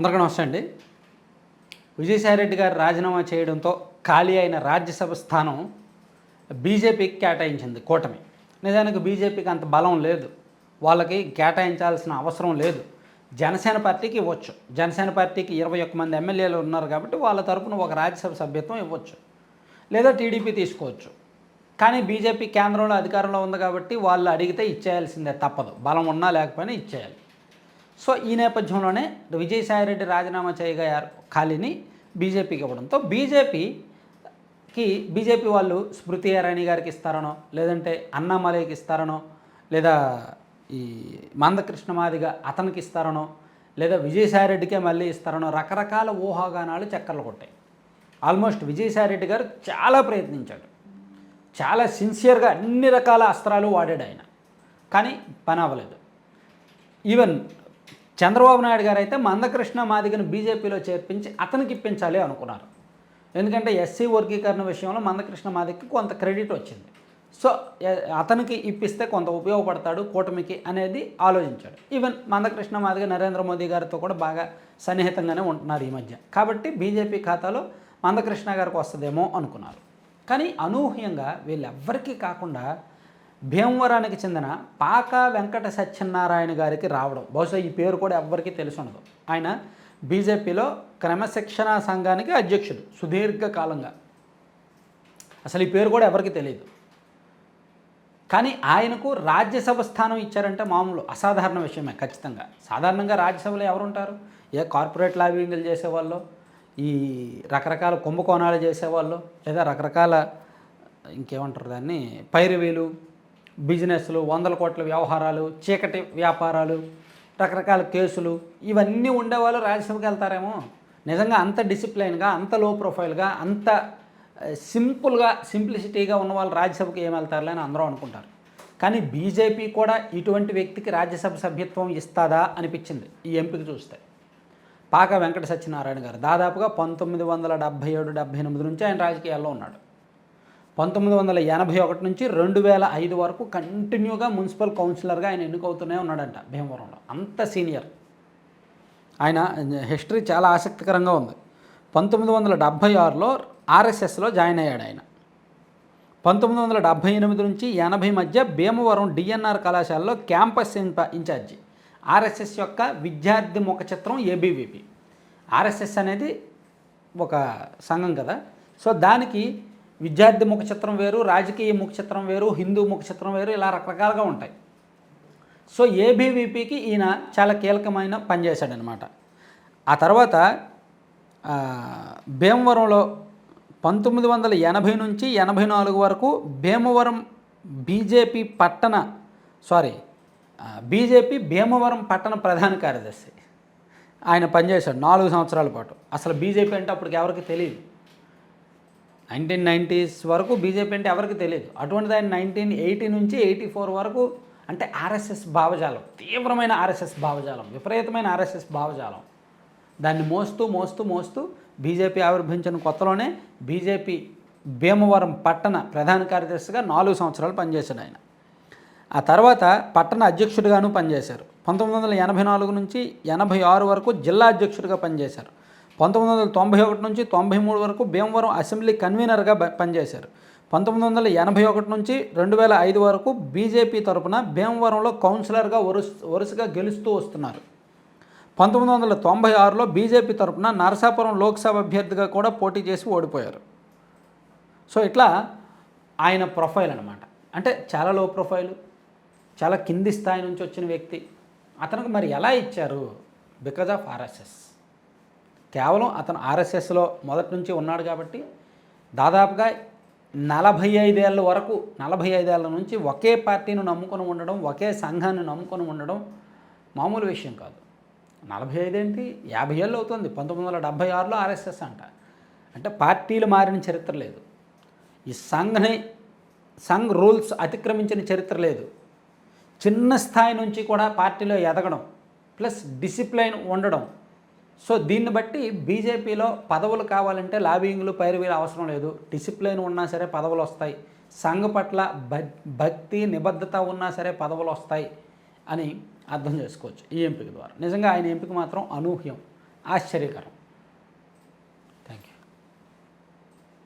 అందరికీ నమస్తే అండి. విజయసాయిరెడ్డి గారు రాజీనామా చేయడంతో ఖాళీ అయిన రాజ్యసభ స్థానం బీజేపీకి కేటాయించింది కూటమి. నిజానికి బీజేపీకి అంత బలం లేదు. వాళ్ళకి కేటాయించాల్సిన అవసరం లేదు. జనసేన పార్టీకి ఇవ్వచ్చు. జనసేన పార్టీకి ఇరవై ఒక్క మంది ఎమ్మెల్యేలు ఉన్నారు కాబట్టి వాళ్ళ తరపున ఒక రాజ్యసభ సభ్యత్వం ఇవ్వచ్చు. లేదా టీడీపీ తీసుకోవచ్చు. కానీ బీజేపీ కేంద్రంలో అధికారంలో ఉంది కాబట్టి వాళ్ళు అడిగితే ఇచ్చేయాల్సిందే తప్పదు. బలం ఉన్నా లేకపోయినా ఇచ్చేయాలి. సో ఈ నేపథ్యంలోనే విజయసాయిరెడ్డి రాజీనామా చేయగారు ఖాళీని బీజేపీకి ఇవ్వడంతో బీజేపీకి బీజేపీ వాళ్ళు స్మృతి ఇరానీ గారికి ఇస్తారనో లేదంటే అన్నామలైకి ఇస్తారనో లేదా ఈ మందకృష్ణ మాదిగ అతనికి ఇస్తారనో లేదా విజయసాయిరెడ్డికే మళ్ళీ ఇస్తారనో రకరకాల ఊహాగానాలు చక్కర్లు కొట్టాయి. ఆల్మోస్ట్ విజయసాయిరెడ్డి గారు చాలా ప్రయత్నించాడు. చాలా సిన్సియర్గా అన్ని రకాల అస్త్రాలు వాడాడు ఆయన. కానీ పని అవ్వలేదు. ఈవెన్ చంద్రబాబు నాయుడు గారు అయితే మందకృష్ణ మాదిగను బీజేపీలో చేర్పించి అతనికి ఇప్పించాలి అనుకున్నారు. ఎందుకంటే ఎస్సీ వర్గీకరణ విషయంలో మందకృష్ణ మాదిగకి కొంత క్రెడిట్ వచ్చింది. సో అతనికి ఇప్పిస్తే కొంత ఉపయోగపడతాడు కూటమికి అనేది ఆలోచించాడు. ఈవెన్ మందకృష్ణ మాదిగ నరేంద్ర మోదీ గారితో కూడా బాగా సన్నిహితంగానే ఉంటున్నారు ఈ మధ్య. కాబట్టి బీజేపీ ఖాతాలో మందకృష్ణ గారికి వస్తుందేమో అనుకున్నారు. కానీ అనూహ్యంగా వీళ్ళెవ్వరికీ కాకుండా భీమవరానికి చెందిన పాక వెంకట సత్యనారాయణ గారికి రావడం. బహుశా ఈ పేరు కూడా ఎవ్వరికీ తెలిసి ఉండదు. ఆయన బీజేపీలో క్రమశిక్షణా సంఘానికి అధ్యక్షుడు సుదీర్ఘకాలంగా. అసలు ఈ పేరు కూడా ఎవరికి తెలియదు. కానీ ఆయనకు రాజ్యసభ స్థానం ఇచ్చారంటే మామూలు అసాధారణ విషయమే ఖచ్చితంగా. సాధారణంగా రాజ్యసభలో ఎవరుంటారు? ఏ కార్పొరేట్ లాబింగ్లు చేసేవాళ్ళు? ఈ రకరకాల కుంభకోణాలు చేసేవాళ్ళు? లేదా రకరకాల ఇంకేమంటారు దాన్ని? పైరవీలు బిజినెస్లు వందల కోట్ల వ్యవహారాలు చీకటి వ్యాపారాలు రకరకాల కేసులు ఇవన్నీ ఉండేవాళ్ళు రాజ్యసభకి వెళ్తారేమో. నిజంగా అంత డిసిప్లైన్గా అంత లో ప్రొఫైల్గా అంత సింపుల్గా సింప్లిసిటీగా ఉన్న వాళ్ళు రాజ్యసభకి ఏం వెళ్తారులే అని అందరూ అనుకుంటారు. కానీ బీజేపీ కూడా ఇటువంటి వ్యక్తికి రాజ్యసభ సభ్యత్వం ఇస్తాదా అనిపించింది ఈ ఎంపిక చూస్తే. పాక వెంకట సత్యనారాయణ గారు దాదాపుగా పంతొమ్మిది వందల డెబ్భై ఏడు డెబ్భై ఎనిమిది నుంచి ఆయన రాజకీయాల్లో ఉన్నాడు. పంతొమ్మిది వందల ఎనభై ఒకటి నుంచి రెండు వేల ఐదు వరకు కంటిన్యూగా మున్సిపల్ కౌన్సిలర్గా ఆయన ఎన్నుకవుతూనే ఉన్నాడంట భీమవరంలో. అంత సీనియర్. ఆయన హిస్టరీ చాలా ఆసక్తికరంగా ఉంది. పంతొమ్మిది వందల డెబ్భై ఆరులో ఆర్ఎస్ఎస్లో జాయిన్ అయ్యాడు ఆయన. పంతొమ్మిది వందల డెబ్భై ఎనిమిది నుంచి ఎనభై మధ్య భీమవరం డిఎన్ఆర్ కళాశాలలో campus in in charge. RSS యొక్క విద్యార్థి ముఖ చిత్రం ఏబీవీపీ. ఆర్ఎస్ఎస్ అనేది ఒక సంఘం కదా. సో దానికి విద్యార్థి ముఖ చిత్రం వేరు రాజకీయ ముఖ చిత్రం వేరు హిందూ ముఖ చిత్రం వేరు ఇలా రకరకాలుగా ఉంటాయి. సో ఏబీవీపీకి ఈయన చాలా కీలకమైన పనిచేశాడనమాట ఆ తర్వాత భీమవరంలో పంతొమ్మిది వందల ఎనభై నుంచి ఎనభై నాలుగు వరకు భీమవరం బీజేపీ పట్టణ సారీ బీజేపీ భీమవరం పట్టణ ప్రధాన కార్యదర్శి. ఆయన పనిచేశాడు నాలుగు సంవత్సరాల పాటు. అసలు బీజేపీ అంటే అప్పటికి ఎవరికి తెలియదు. నైన్టీన్ నైంటీస్ వరకు బీజేపీ అంటే ఎవరికి తెలియదు. అటువంటిది ఆయన నైన్టీన్ ఎయిటీ నుంచి ఎయిటీ ఫోర్ వరకు అంటే ఆర్ఎస్ఎస్ భావజాలం తీవ్రమైన ఆర్ఎస్ఎస్ భావజాలం విపరీతమైన ఆర్ఎస్ఎస్ భావజాలం. దాన్ని మోస్తూ మోస్తూ మోస్తూ బీజేపీ ఆవిర్భవించిన కొత్తలోనే బీజేపీ భీమవరం పట్టణ ప్రధాన కార్యదర్శిగా నాలుగు సంవత్సరాలు పనిచేశాడు ఆయన. ఆ తర్వాత పట్టణ అధ్యక్షుడిగాను పనిచేశారు. పంతొమ్మిది వందల ఎనభై నాలుగు నుంచి ఎనభై ఆరు వరకు జిల్లా అధ్యక్షుడిగా పనిచేశారు. పంతొమ్మిది వందల తొంభై ఒకటి నుంచి తొంభై మూడు వరకు భీమవరం అసెంబ్లీ కన్వీనర్గా పనిచేశారు. పంతొమ్మిది వందల ఎనభై ఒకటి నుంచి రెండు వేల ఐదు వరకు బీజేపీ తరపున భీమవరంలో కౌన్సిలర్గా వరుస వరుసగా గెలుస్తూ వస్తున్నారు. పంతొమ్మిది వందల తొంభై ఆరులో బీజేపీ తరపున నరసాపురం లోక్సభ అభ్యర్థిగా కూడా పోటీ చేసి ఓడిపోయారు. సో ఇట్లా ఆయన ప్రొఫైల్ అనమాట అంటే చాలా లో ప్రొఫైల్ చాలా కింది స్థాయి నుంచి వచ్చిన వ్యక్తి. అతనికి మరి ఎలా ఇచ్చారు? Because of RSS. కేవలం అతను ఆర్ఎస్ఎస్లో మొదటి నుంచి ఉన్నాడు కాబట్టి దాదాపుగా నలభై ఐదేళ్ళ వరకు నలభై ఐదేళ్ళ నుంచి ఒకే పార్టీని నమ్ముకొని ఉండడం ఒకే సంఘాన్ని నమ్ముకొని ఉండడం మామూలు విషయం కాదు. నలభై ఐదేంటి యాభై ఏళ్ళు అవుతుంది. పంతొమ్మిది వందల డెబ్భై ఆరులో ఆర్ఎస్ఎస్ అంట. అంటే పార్టీలు మారిన చరిత్ర లేదు. ఈ సంఘ్ని సంఘ్ రూల్స్ అతిక్రమించిన చరిత్ర లేదు. చిన్న స్థాయి నుంచి కూడా పార్టీలో ఎదగడం ప్లస్ డిసిప్లైన్ ఉండడం సో దీన్ని బట్టి బీజేపీలో పదవులు కావాలంటే లాబింగ్లు పైరువీలు అవసరం లేదు. డిసిప్లిన్ ఉన్నా సరే పదవులు వస్తాయి. సంఘ పట్ల భ- భక్తి నిబద్ధత ఉన్నా సరే పదవులు వస్తాయి అని అర్థం చేసుకోవచ్చు ఈ ఎంపిక ద్వారా. నిజంగా ఆయన ఎంపిక మాత్రం అనూహ్యం. ఆశ్చర్యకరం.